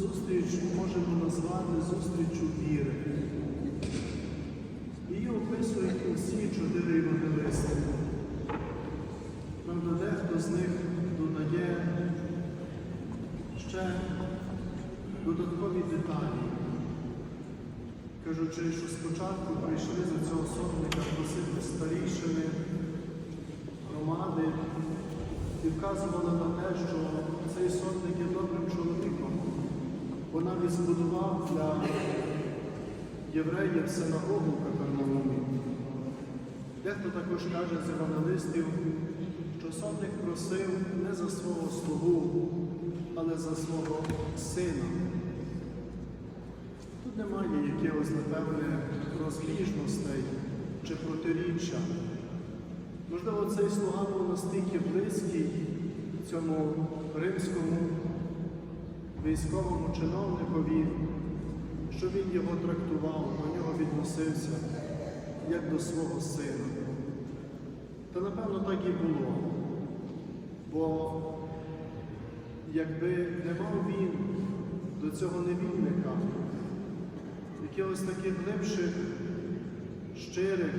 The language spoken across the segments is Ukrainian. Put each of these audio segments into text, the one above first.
зустріч можемо назвати зустрічю віри. Її описують усі чотири євангелисти. Правда, дехто з них додає ще додаткові деталі, кажучи, що спочатку прийшли за цього сотника просити старішини громади і вказували на те, що цей сотник є добрим чоловіком. Бо навіть збудував для євреїв синагогу в Капернаумі. Дехто також каже з евангелистів, що сотник просив не за свого слугу, але за свого сина. Тут немає якихось, напевне, розбіжностей чи протиріччя. Можливо, цей слуга був настільки близький цьому римському військовому чиновникові, що він його трактував, до нього відносився як до свого сина. Та напевно так і було. Бо якби не мав він до цього невільника якихось таких глибших, щирих,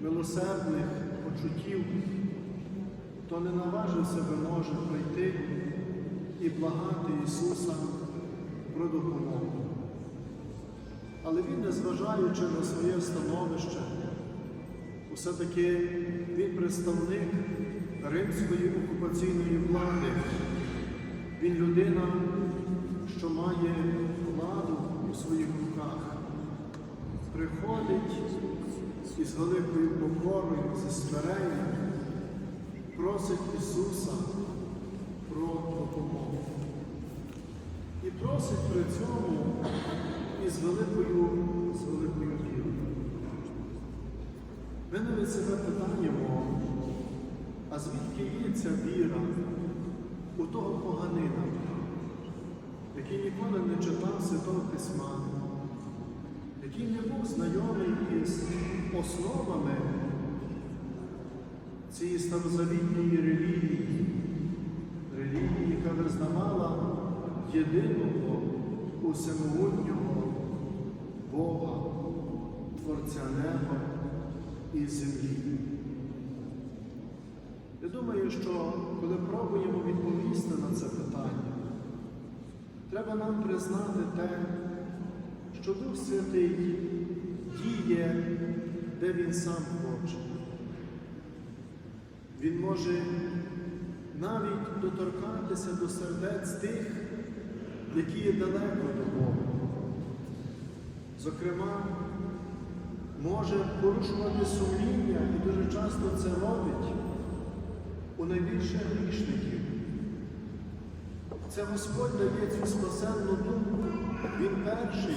милосердних почуттів, то не наважився би може прийти і благати Ісуса про допомогу. Але Він, незважаючи на своє становище, все-таки він представник римської окупаційної влади. Він людина, що має владу у своїх руках, приходить із великою покорою, зі смиренням, просить Ісуса допомогу. І просить при цьому із великою, з великою вірою. Ми навіть себе питаємо, а звідки є ця віра у того поганина, який ніколи не читав Святого Письма, який не був знайомий із основами цієї старозавітньої релігії, релігії, визнавала єдиного усемогутнього Бога, Творця неба і землі. Я думаю, що коли пробуємо відповісти на це питання, треба нам признати те, що Дух Святий діє, де Він сам хоче. Він може навіть доторкатися до сердець тих, які є далеко до Бога. Зокрема, може порушувати сумління і дуже часто це робить у найбільших грішників. Це Господь дає цю спасенну думку. Він перший,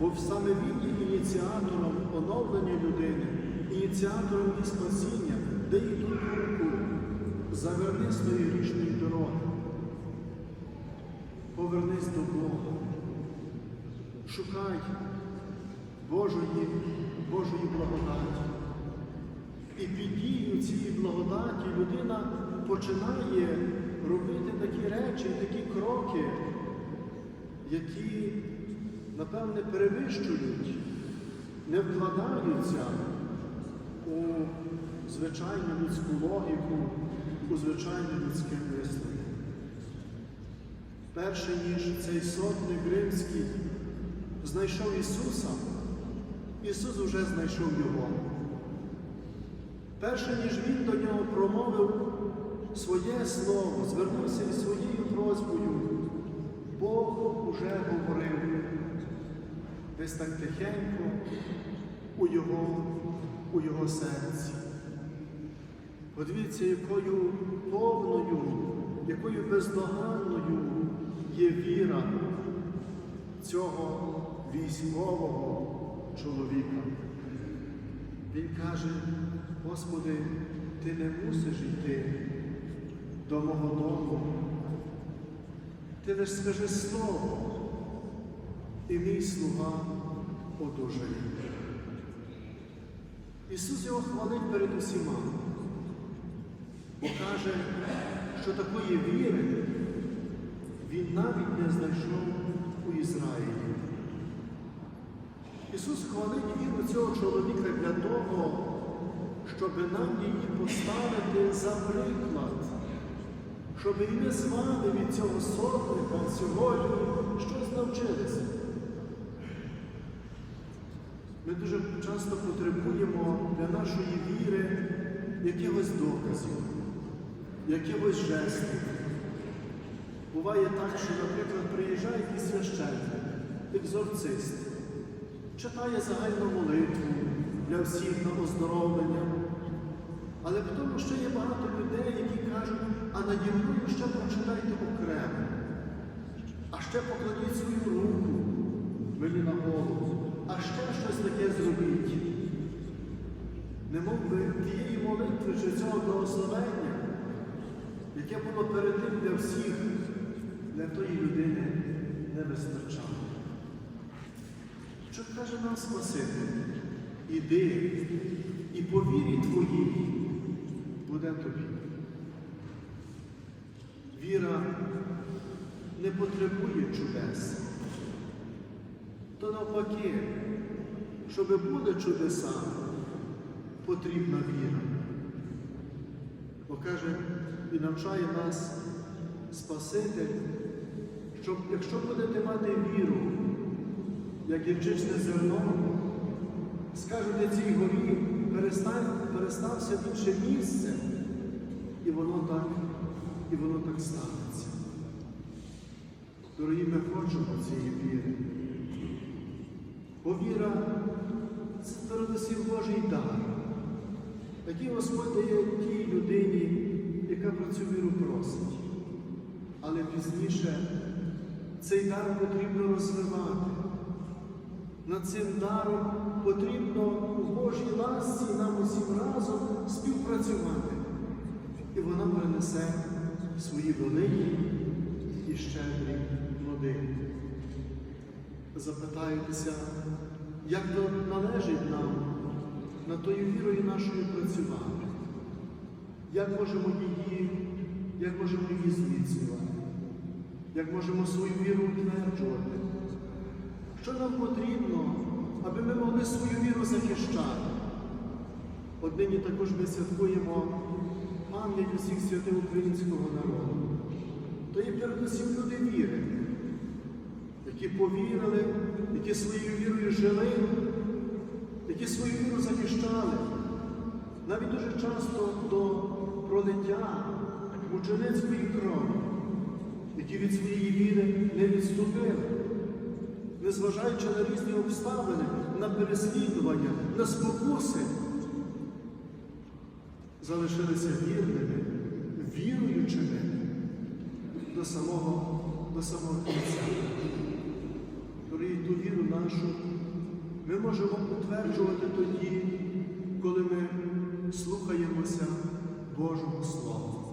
бо саме Він є ініціатором оновлення людини, ініціатором її спасіння, заверни з тої грішної дороги. Повернись до Бога. Шукай Божої, Божої благодаті. І під дією цієї благодаті людина починає робити такі речі, такі кроки, які, напевне, перевищують, не вкладаються у звичайну людську логіку, у звичайне людське мислення. Перше, ніж цей сотник римський знайшов Ісуса, Ісус уже знайшов Його. Перше, ніж Він до нього промовив своє слово, звернувся із своєю просьбою, Бог уже говорив. десь так тихенько у його, у його серці. Подивіться, якою повною, якою бездоганною є віра цього військового чоловіка. Він каже, Господи, ти не мусиш йти до мого дому. Ти лиш скажи слово, і мій слуга одужає. Ісус його хвалить перед усіма, бо каже, що такої віри він навіть не знайшов у Ізраїлі. Ісус хвалить віру цього чоловіка для того, щоб нам її поставити за приклад, щоб і ми з вами від цього сотника сьогодні щось навчилися. Ми дуже часто потребуємо для нашої віри якихось доказів, якихось жестів. Буває так, що, наприклад, приїжджає якийсь священник, екзорцист, читає загальну молитву для всіх на оздоровлення. Але тому ще є багато людей, які кажуть, а наді мною ще прочитайте окремо, а ще покладіть свою руку мені на голову, а ще щось таке зробіть. Немов би тієї молитви чи цього благословення, яке було перед тим для всіх, для тої людини не вистачало. Що каже нам Спаситель? Іди і по вірі твоїй буде тобі. Віра не потребує чудес. То навпаки, щоб були чудеса, потрібна віра. Бо каже і навчає нас Спаситель, що якщо будете мати віру, як гірчичне зерно, скажете цій горі, перестався в інше місце, і воно так, і воно так станеться. Дорогі, ми хочемо цієї віри. Бо віра це передусім Божий дар, який Господь дає тій людині, яка про цю віру просить. Але пізніше цей дар потрібно розвивати. Над цим даром потрібно у Божій ласці нам усім разом співпрацювати. І вона принесе свої великі і щедрі плоди. Запитаєтеся, як то належить нам над тою вірою нашою працювати, як можемо її, як можемо її зміцнювати, як можемо свою віру утверджувати. Що нам потрібно, аби ми могли свою віру захищати? От нині також ми святкуємо пам'ять усіх святих українського народу. То є передусім люди віри, які повірили, які своєю вірою жили, які свою віру захищали. Навіть дуже часто до пролиття мученицької крові, які від своєї віри не відступили незважаючи на різні обставини, на переслідування, на спокуси, залишилися вірними, віруючими до самого, до самого кінця. Дорогі, ту віру нашу ми можемо утверджувати тоді, коли ми слухаємося Божого Слова.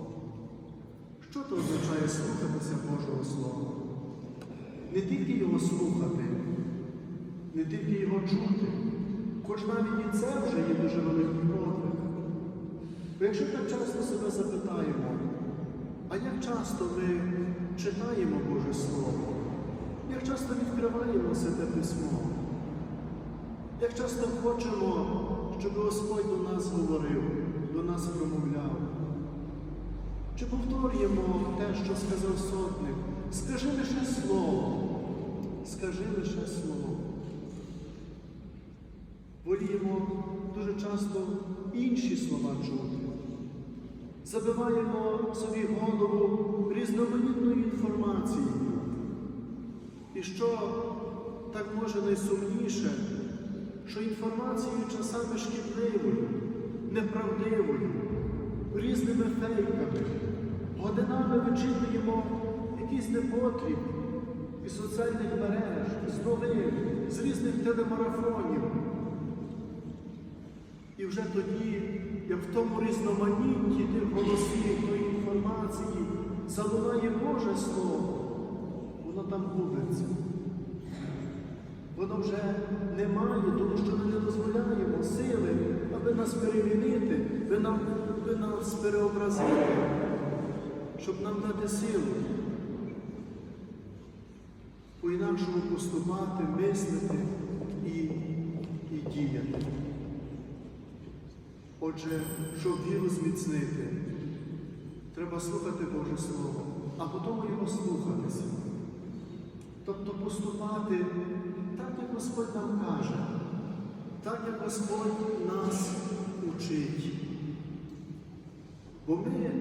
Що то означає слухатися Божого Слова? не тільки його слухати, не тільки його чути, хоч навіть і це вже є дуже великий подвиг. Якщо так часто себе запитаємо, а як часто ми читаємо Боже Слово, як часто відкриваємо Святе Письмо, як часто хочемо, щоб Господь до нас говорив, до нас промовляв, чи повторюємо те, що сказав сотник? Скажи лише слово, скажи лише слово. Воліємо дуже часто інші слова чути. Забиваємо собі голову різноманітною інформацією. І що так може найсумніше, що інформацією часами шкідливою, неправдивою, різними фейками, годинами вичитуємо якийсь непотріб із соціальних мереж, з новин, з різних телемарафонів. І вже тоді, як в тому різноманітті тих голосів, тої інформації, залунає Боже Слово, воно там губиться. Воно вже не дозволяємо сили, аби нас перемінити, аби нам, аби нас переобразити, щоб нам дати силу. По-інакшому поступати, мислити і, і діяти. Отже, щоб віру зміцнити, треба слухати Боже Слово, а потім його слухатися. Тобто поступати так, як Господь нам каже, так, як Господь нас учить. Бо ми,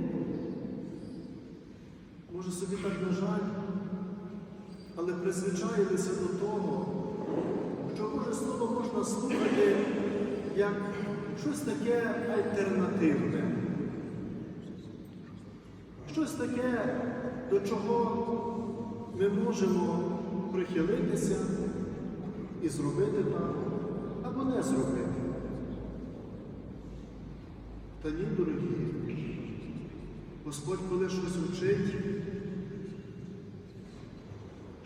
може собі так на жаль, але призвичаїлися до того, що Боже Слово можна слухати як щось таке альтернативне. Щось таке, до чого ми можемо прихилитися і зробити так, або не зробити. Та ні, дорогі, Господь, коли щось вчить,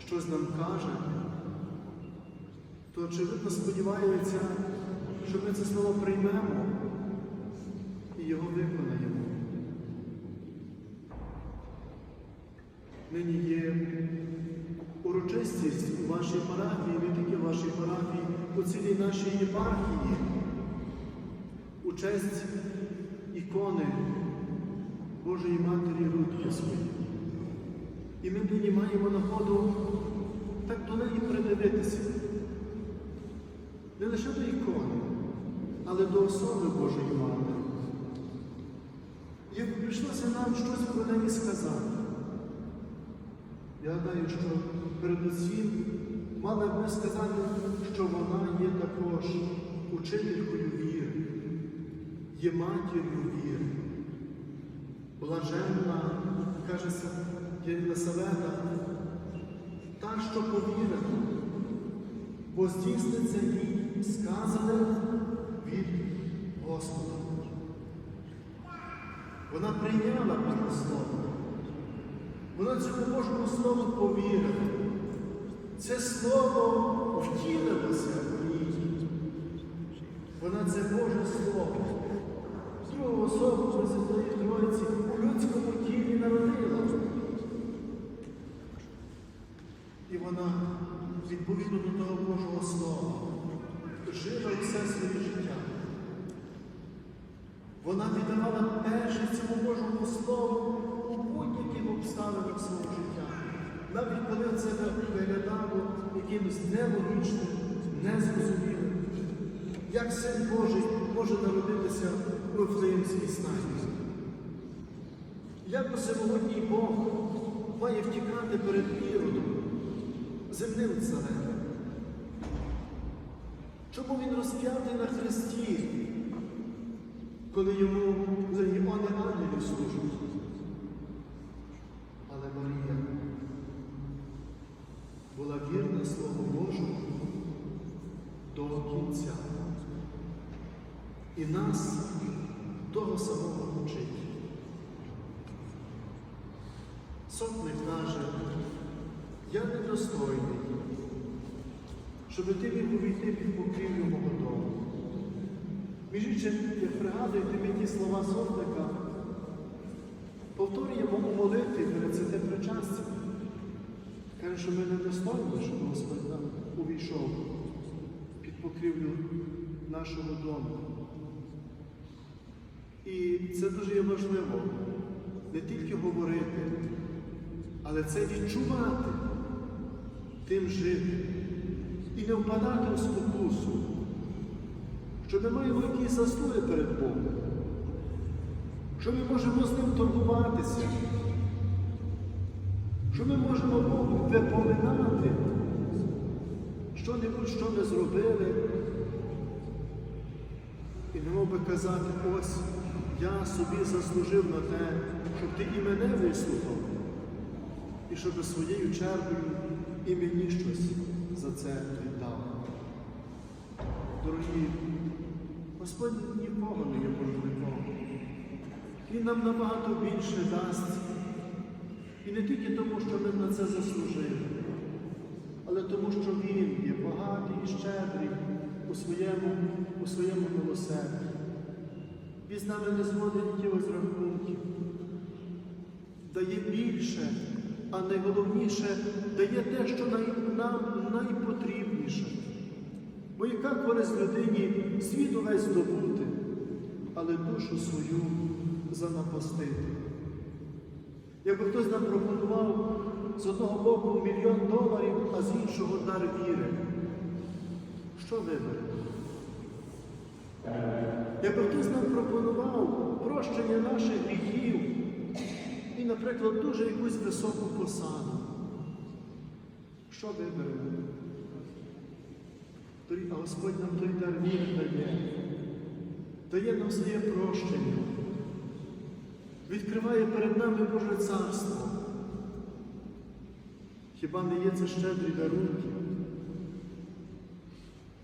щось нам каже, то очевидно сподівається, що ми це слово приймемо і його виконаємо. Нині є урочистість у вашій парафії, не тільки в вашій парафії, у цілій нашій єпархії, у честь ікони Божої Матері Рудківської. І ми нині маємо нагоду так до неї придивитися. Не лише до ікони, але до особи Божої Матері. І прийшлося нам щось про неї сказати. Я гадаю, що передусім мали б ми сказати, що вона є також учителькою віри, є матір'ю віри. Блаженна, каже Єлисавета, та, що повірила, бо здійсниться їй сказане від Господа. Вона прийняла Боже Слово. Вона цьому Божому Слову повірила. Це слово втілилося в ній. Вона це Боже Слово. Другу особу Пресвятої Троїці у людському тілі народила. І вона, відповідно до того Божого Слова, жила все своє життя. Вона віддавала перше цьому Божому Слову у будь-яких обставинах свого життя. Навіть коли це виглядало якимось нелогічним, незрозумілим. Як син Божий може народитися в Вифлеємській статі? Як всемогутній Бог має втікати перед Іродом, земним царем? Чому він розп'ятий на Христі, коли йому легіони ангелів служать? Але Марія була вірна Слову Божому кінця. І нас того самого вчить. Сотник каже, я недостойний, щоб ти міг увійти під покрівлю мого дому. Між іншим, як пригадуєте мені слова сотника, повторюємо у молитві перед святим причастям. Каже, що ми недостойні, щоб Господь нам увійшов покрівлю нашого дому. І це дуже є важливо не тільки говорити, але це відчувати, тим жити і не впадати у спокусу, що ми маємо якісь заслуги перед Богом, що ми можемо з ним торгуватися, що ми можемо Богу випоминати, що-небудь, що ми зробили. І не мов би казати, ось я собі заслужив на те, щоб ти і мене вислухав, і щоб своєю чергою і мені щось за це віддав. Дорогі, Господь нікого не є боржником. Він нам набагато більше дасть. І не тільки тому, що ми на це заслужили, але тому, що Він є багатий і щедрий у своєму, у своєму милосерді. Він з нами не зводить якихось рахунків, дає більше, а найголовніше дає те, що нам найпотрібніше. Бо яка користь людині світ увесь здобути, але душу свою занапастити. Якби хтось нам пропонував з одного боку мільйон доларів, а з іншого дар віри, що вибере? Якби хтось нам пропонував прощення наших гріхів і, наприклад, дуже якусь високу посаду, що виберемо? А Господь нам той дар віри дає, дає нам своє прощення, відкриває перед нами Боже Царство. Хіба не є це щедрі дарунки?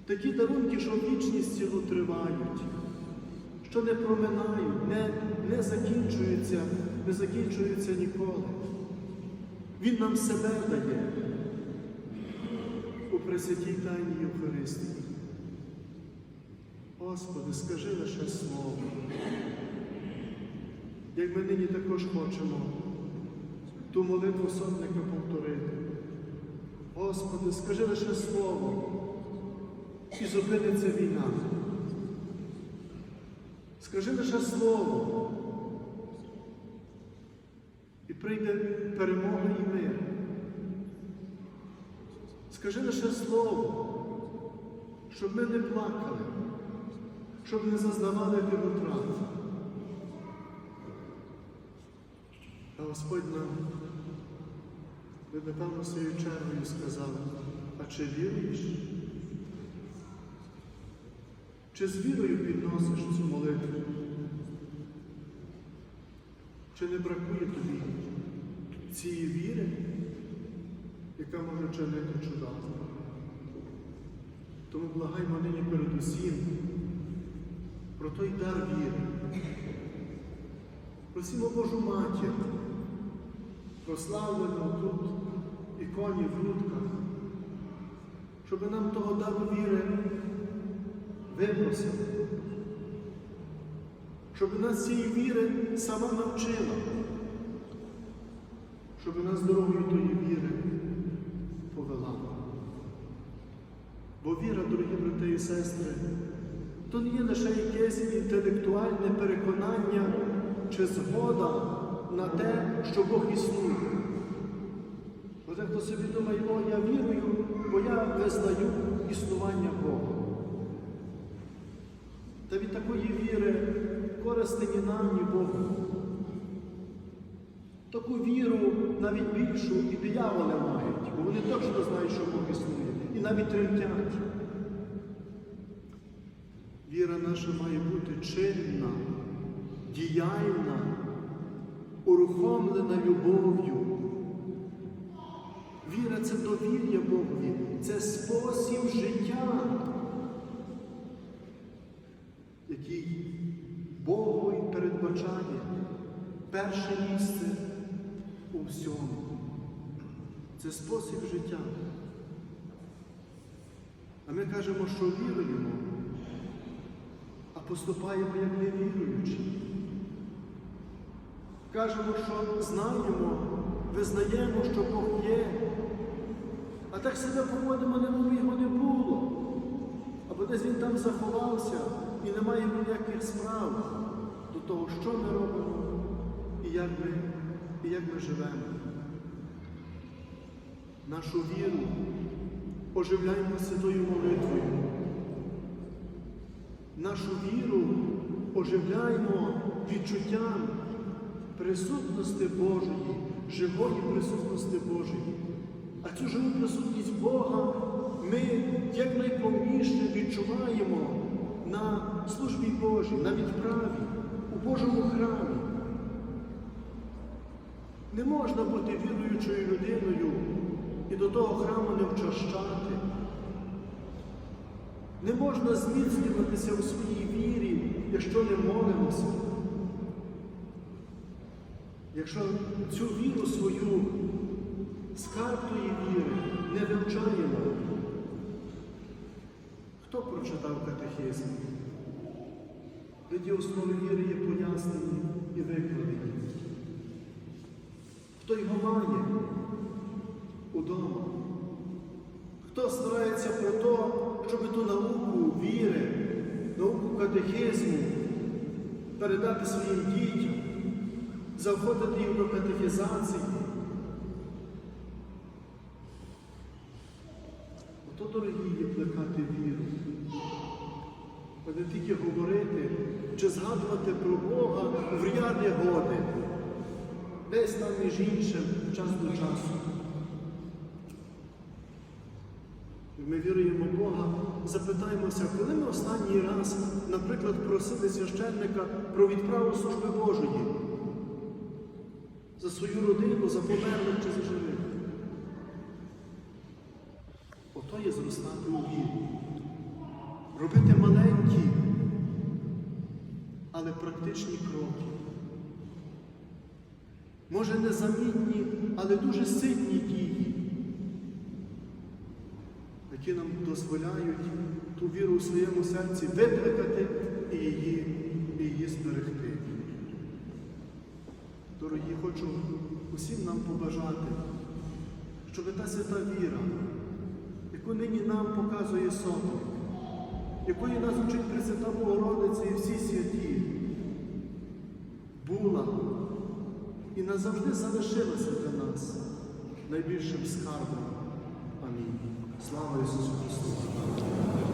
Такі дарунки, що вічність цілу тривають, що не проминають, не, не закінчуються, не закінчуються ніколи. Він нам себе дає у Пресвятій Тайній Євхаристії. Господи, скажи лише слово. Як ми нині також хочемо ту молитву сотника повторити. Господи, скажи лише слово, і зупиниться війна. Скажи лише слово, і прийде перемога і мир. Скажи лише слово, щоб ми не плакали, щоб не зазнавали втрат. А Господь нам, ви напевно своєю чергою сказав, а чи віруєш? Чи з вірою підносиш цю молитву? Чи не бракує тобі цієї віри, яка може чинити чуда? Тому благаймо нині передусім про той дар віри. Просімо Божу матір, прославлену тут іконі в грудках, щоб нам того дару віри випросила, щоб нас цієї віри сама навчила, щоб нас дорогою тої віри повела. Бо віра, дорогі брати і сестри, то не є лише якесь інтелектуальне переконання чи згода на те, що Бог існує. Бо дехто собі думає, о, я вірую, бо я визнаю існування Бога. Та від такої віри корисні ні нам, ні Богу. Таку віру навіть більшу і дияволи мають, бо вони точно знають, що Бог існує, і навіть тремтять. Віра наша має бути чинна, діяльна, урухомлена любов'ю. Віра це довір'я Богові, це спосіб життя, який Богу й передбачає перше місце у всьому. Це спосіб життя. А ми кажемо, що віруємо, а поступаємо як невіруючі. Кажемо, що знаємо, визнаємо, що Бог є, а так себе поводимо, немов його не було. Або десь він там заховався і не має ніяких справ до того, що ми робимо і як ми, і як ми живемо. Нашу віру оживляємо святою молитвою. Нашу віру оживляємо відчуттям присутності Божої, живої присутності Божої. А цю живу присутність Бога ми якнайповніше відчуваємо на службі Божій, на відправі, у Божому храмі. Не можна бути віруючою людиною і до того храму не вчащати. Не можна зміцнюватися у своїй вірі, якщо не молимося. Якщо цю віру свою скарб тої віри не вивчаємо, хто прочитав катехизм? Тоді основи віри є пояснені і викладені. Хто його має удома? Хто старається про те, щоб ту науку віри, науку катехизму передати своїм дітям, заохотити їх до катехізації? Дорогі, є плекати віру. А не тільки говорити чи згадувати про Бога в ряди годи, десь там між іншим час до часу. Ми віруємо в Бога, запитаємося, коли ми останній раз, наприклад, просили священника про відправу служби Божої за свою родину, за померлих чи за живих. Ото є зростати у вірі. Робити маленькі, але практичні кроки. Може, незамітні, але дуже сильні дії, які нам дозволяють ту віру у своєму серці викликати і її, і її зберегти. Дорогі, хочу усім нам побажати, щоб та свята віра, яку нині нам показує Сотник, якої нас учить Пресвята Богородиця і всі святі, була і назавжди залишилася для нас найбільшим скарбом. Амінь. Слава Ісусу Христу!